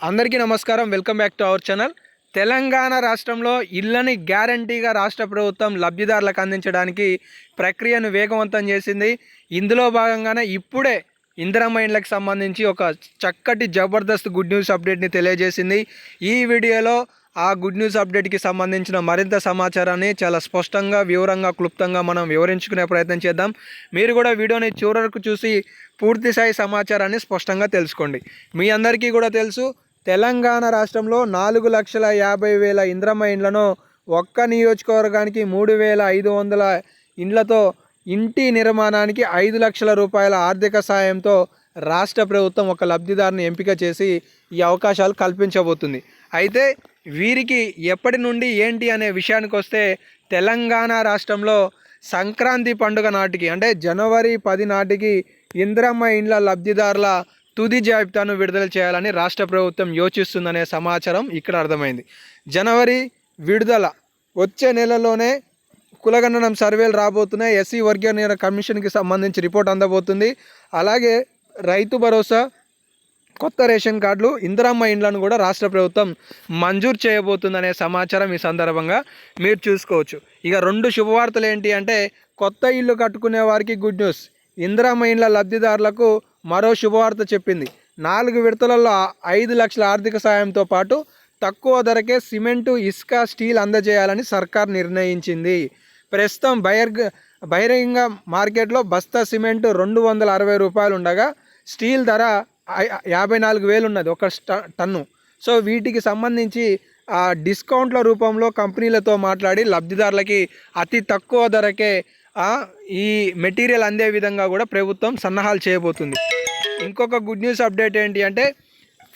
అందరికీ నమస్కారం. Welcome back to our channel. Telangana రాష్ట్రంలో ఇళ్ళని గ్యారంటీగా రాష్ట్ర ప్రభుత్వం లబ్ధిదారులకు అందించడానికి ప్రక్రియను వేగవంతం చేసింది. ఇందులో భాగంగానే ఇప్పుడే ఇందిరమ్మ ఇండ్లకు సంబంధించి ఒక చక్కటి జబర్దస్త్ గుడ్ న్యూస్ అప్డేట్ని తెలియజేసింది. ఈ వీడియోలో ఆ గుడ్ న్యూస్ అప్డేట్కి సంబంధించిన మరింత సమాచారాన్ని చాలా స్పష్టంగా వివరంగా క్లుప్తంగా మనం వివరించుకునే ప్రయత్నం చేద్దాం. మీరు కూడా వీడియోని చివరకు చూసి పూర్తి స్థాయి సమాచారాన్ని స్పష్టంగా తెలుసుకోండి. మీ అందరికీ కూడా తెలుసు తెలంగాణ రాష్ట్రంలో నాలుగు లక్షల యాభై వేల ఇంద్రమ్మ ఇండ్లను ఒక్క నియోజకవర్గానికి మూడు వేల ఐదు వందల ఇండ్లతో ఇంటి నిర్మాణానికి ఐదు లక్షల రూపాయల ఆర్థిక సాయంతో రాష్ట్ర ప్రభుత్వం ఒక లబ్ధిదారుని ఎంపిక చేసి ఈ అవకాశాలు కల్పించబోతుంది. అయితే వీరికి ఎప్పటి నుండి ఏంటి అనే విషయానికి వస్తే తెలంగాణ రాష్ట్రంలో సంక్రాంతి పండుగ నాటికి అంటే జనవరి పది నాటికి ఇంద్రమ్మ ఇండ్ల లబ్ధిదారుల తుది జాబితాను విడుదల చేయాలని రాష్ట్ర ప్రభుత్వం యోచిస్తుందనే సమాచారం ఇక్కడ అర్థమైంది. జనవరి విడుదల వచ్చే నెలలోనే కులగణనం సర్వేలు రాబోతున్నాయి. ఎస్సీ వర్గీయ కమిషన్కి సంబంధించి రిపోర్ట్ అందబోతుంది. అలాగే రైతు భరోసా కొత్త రేషన్ కార్డులు ఇందిరమ్మ ఇండ్లను కూడా రాష్ట్ర ప్రభుత్వం మంజూరు చేయబోతుందనే సమాచారం ఈ సందర్భంగా మీరు చూసుకోవచ్చు. ఇక రెండు శుభవార్తలు ఏంటి అంటే కొత్త ఇల్లు కట్టుకునే వారికి గుడ్ న్యూస్. ఇందిరమ్మ ఇండ్ల లబ్ధిదారులకు మరో శుభవార్త చెప్పింది. నాలుగు విడతలలో ఐదు లక్షల ఆర్థిక సాయంతో పాటు తక్కువ ధరకే సిమెంటు ఇసుక స్టీల్ అందజేయాలని సర్కార్ నిర్ణయించింది. ప్రస్తుతం బహిర్గ బహిరంగ మార్కెట్లో బస్తా సిమెంటు రెండు వందల అరవై రూపాయలు ఉండగా స్టీల్ ధర యాభై నాలుగు వేలు ఉన్నది ఒక స్ట- టన్ను. సో వీటికి సంబంధించి ఆ డిస్కౌంట్ల రూపంలో కంపెనీలతో మాట్లాడి లబ్ధిదారులకి అతి తక్కువ ధరకే ఈ మెటీరియల్ అందే విధంగా కూడా ప్రభుత్వం సన్నాహాలు చేయబోతుంది. ఇంకొక గుడ్ న్యూస్ అప్డేట్ ఏంటి అంటే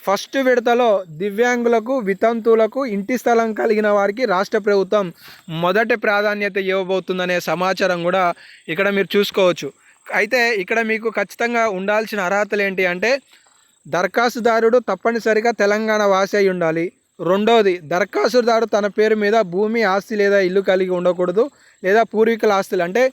ఫస్ట్ విడతలో దివ్యాంగులకు వితంతువులకు ఇంటి స్థలం కలిగిన వారికి రాష్ట్ర ప్రభుత్వం మొదటి ప్రాధాన్యత ఇవ్వబోతుందనే సమాచారం కూడా ఇక్కడ మీరు చూసుకోవచ్చు. అయితే ఇక్కడ మీకు ఖచ్చితంగా ఉండాల్సిన అర్హతలు ఏంటి అంటే దరఖాస్తుదారుడు తప్పనిసరిగా తెలంగాణ వాసి అయి ఉండాలి. రెండోది దరఖాస్తుదారు తన పేరు మీద భూమి ఆస్తి లేదా ఇల్లు కలిగి ఉండకూడదు లేదా పూర్వీకుల ఆస్తులు. అంటే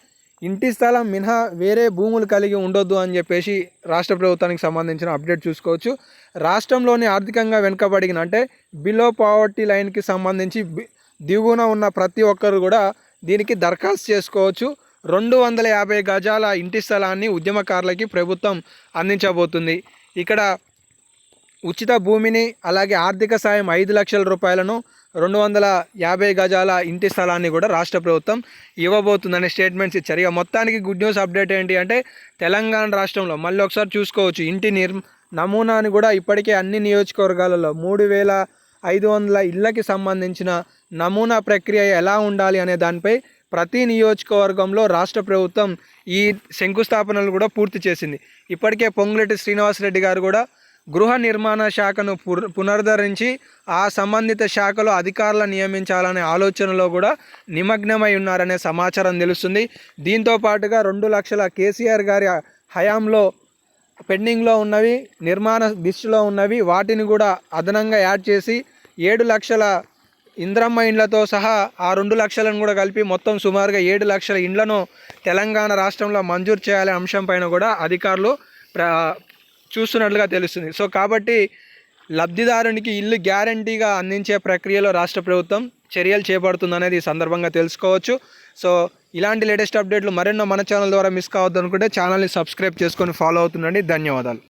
ఇంటి స్థలం మినహా వేరే భూములు కలిగి ఉండొద్దు అని చెప్పేసి రాష్ట్ర ప్రభుత్వానికి సంబంధించిన అప్డేట్ చూసుకోవచ్చు. రాష్ట్రంలోని ఆర్థికంగా వెనుకబడిన అంటే బిలో పావర్టీ లైన్కి సంబంధించి దిగువన ఉన్న ప్రతి ఒక్కరు కూడా దీనికి దరఖాస్తు చేసుకోవచ్చు. రెండు వందల యాభై గజాల ఇంటి స్థలాన్ని ఉద్యమకారులకి ప్రభుత్వం అందించబోతుంది. ఇక్కడ ఉచిత భూమిని అలాగే ఆర్థిక సాయం ఐదు లక్షల రూపాయలను రెండు వందల యాభై గజాల ఇంటి స్థలాన్ని కూడా రాష్ట్ర ప్రభుత్వం ఇవ్వబోతుందనే స్టేట్మెంట్స్ ఇచ్చారు. ఇక మొత్తానికి గుడ్ న్యూస్ అప్డేట్ ఏంటి అంటే తెలంగాణ రాష్ట్రంలో మళ్ళీ ఒకసారి చూసుకోవచ్చు. ఇంటి నిర్ నమూనాని కూడా ఇప్పటికే అన్ని నియోజకవర్గాలలో మూడు వేల ఐదు వందల ఇళ్ళకి సంబంధించిన నమూనా ప్రక్రియ ఎలా ఉండాలి అనే దానిపై ప్రతి నియోజకవర్గంలో రాష్ట్ర ప్రభుత్వం ఈ శంకుస్థాపనలు కూడా పూర్తి చేసింది. ఇప్పటికే పొంగులెట్టి శ్రీనివాసరెడ్డి గారు కూడా గృహ నిర్మాణ శాఖను పునరుద్ధరించి ఆ సంబంధిత శాఖలో అధికారులను నియమించాలనే ఆలోచనలో కూడా నిమగ్నమై ఉన్నారనే సమాచారం తెలుస్తుంది. దీంతో పాటుగా రెండు లక్షల కేసీఆర్ గారి హయాంలో పెండింగ్లో ఉన్నవి నిర్మాణ దిశలో ఉన్నవి వాటిని కూడా అదనంగా యాడ్ చేసి ఏడు లక్షల ఇంద్రమ్మ ఇండ్లతో సహా ఆ రెండు లక్షలను కూడా కలిపి మొత్తం సుమారుగా ఏడు లక్షల ఇండ్లను తెలంగాణ రాష్ట్రంలో మంజూరు చేయాలనే అంశం పైన కూడా అధికారులు ప్ర చూస్తున్నట్లుగా తెలుస్తుంది. సో కాబట్టి లబ్ధిదారునికి ఇల్లు గ్యారంటీగా అందించే ప్రక్రియలో రాష్ట్ర ప్రభుత్వం చర్యలు చేపడుతుందనేది ఈ సందర్భంగా తెలుసుకోవచ్చు. సో ఇలాంటి లేటెస్ట్ అప్డేట్లు మరెన్నో మన ఛానల్ ద్వారా మిస్ కావద్దు అనుకుంటే ఛానల్ని సబ్స్క్రైబ్ చేసుకొని ఫాలో అవుతుండండి. ధన్యవాదాలు.